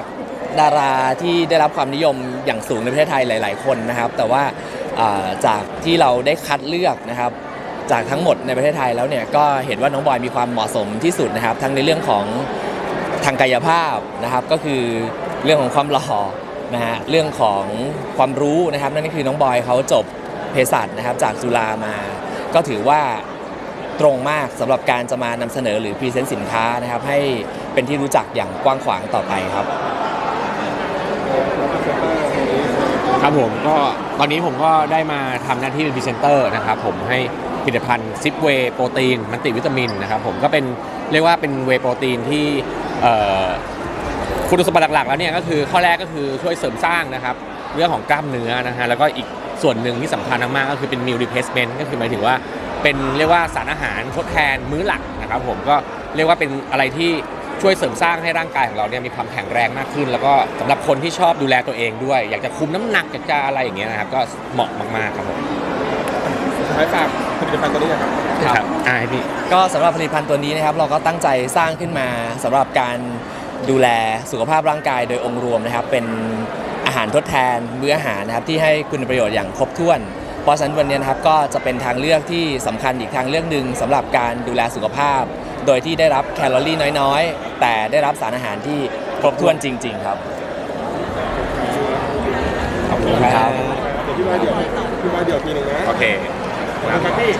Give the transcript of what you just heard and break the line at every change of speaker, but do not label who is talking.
จากดาราที่ได้รับความนิยมอย่างสูงในประเทศไทยหลาย ๆ คนนะครับ แต่ว่าจากที่เราได้คัดเลือกนะครับจากทั้งหมดในประเทศไทยแล้วเนี่ยก็เห็นว่าน้องบอยมีความเหมาะสมที่สุดนะครับ ทั้งในเรื่องของทางกายภาพนะครับ ก็คือเรื่องของความหล่อนะฮะเรื่องของความรู้นะครับนั่นก็คือน้องบอยเขาจบเภสัชนะครับจากจุฬามา ก็ถือว่าตรงมากสำหรับการจะมานำเสนอหรือพรีเซนต์สินค้านะครับ ให้เป็นที่รู้จักอย่างกว้างขวางต่อไปครับ
ครับผมก็ตอนนี้ผมก็ได้มาทำหน้าที่เป็นพรีเซนเตอร์นะครับผมให้ผลิตภัณฑ์ซิปเวโปรตีนมันติวิตามินนะครับผมก็เป็นเรียกว่าเป็นเวโปรตีนที่คุณสมบัติหลักๆแล้วเนี่ยก็คือข้อแรกก็คือช่วยเสริมสร้างนะครับ เรื่องของกล้ามเนื้อนะฮะแล้วก็อีกส่วนหนึ่งที่สำคัญมากๆก็คือเป็น meal replacement ก็คือหมายถึงว่าเป็นเรียกว่าสารอาหารทดแทนมื้อหลักนะครับผมก็เรียกว่าเป็นอะไรที่ ช่วยเสริมสร้างให้ร่างกายของเราเนี่ยมีความแข็งแรงมากขึ้น แล้วก็สำหรับคนที่ชอบดูแลตัวเองด้วย อยากจะคุมน้ำหนักอยากจะอะไรอย่างเงี้ยนะครับก็เหมาะมากๆครับผม
สุดท้ายฝากผลิตภัณฑ์ตัวนี้หนะครับ
ครับอ่าให้พี่
ก็สำหรับผลิตภัณฑ์ตัวนี้นะครับเราก็ตั้งใจสร้างขึ้นมาสำหรับการดูแลสุขภาพร่างกายโดยองค์รวมนะครับ เป็นอาหารทดแทนมื้ออาหารนะครับที่ให้คุณประโยชน์อย่างครบถ้วน เพราะฉะนั้นวันนี้นะครับก็จะเป็นทางเลือกที่สำคัญอีกทางเลือกหนึ่งสำหรับการดูแลสุขภาพ โดยที่ได้รับแคลอรี่น้อยๆ แต่ได้รับสารอาหารที่ครบถ้วนจริง ๆ ครับ
ขอบคุณครับ
เดี๋ยวพี่มาเดี๋ยวพี่มาเดี๋ยวทีหนึงนะ
โอเค
ขอบคุณครับพี่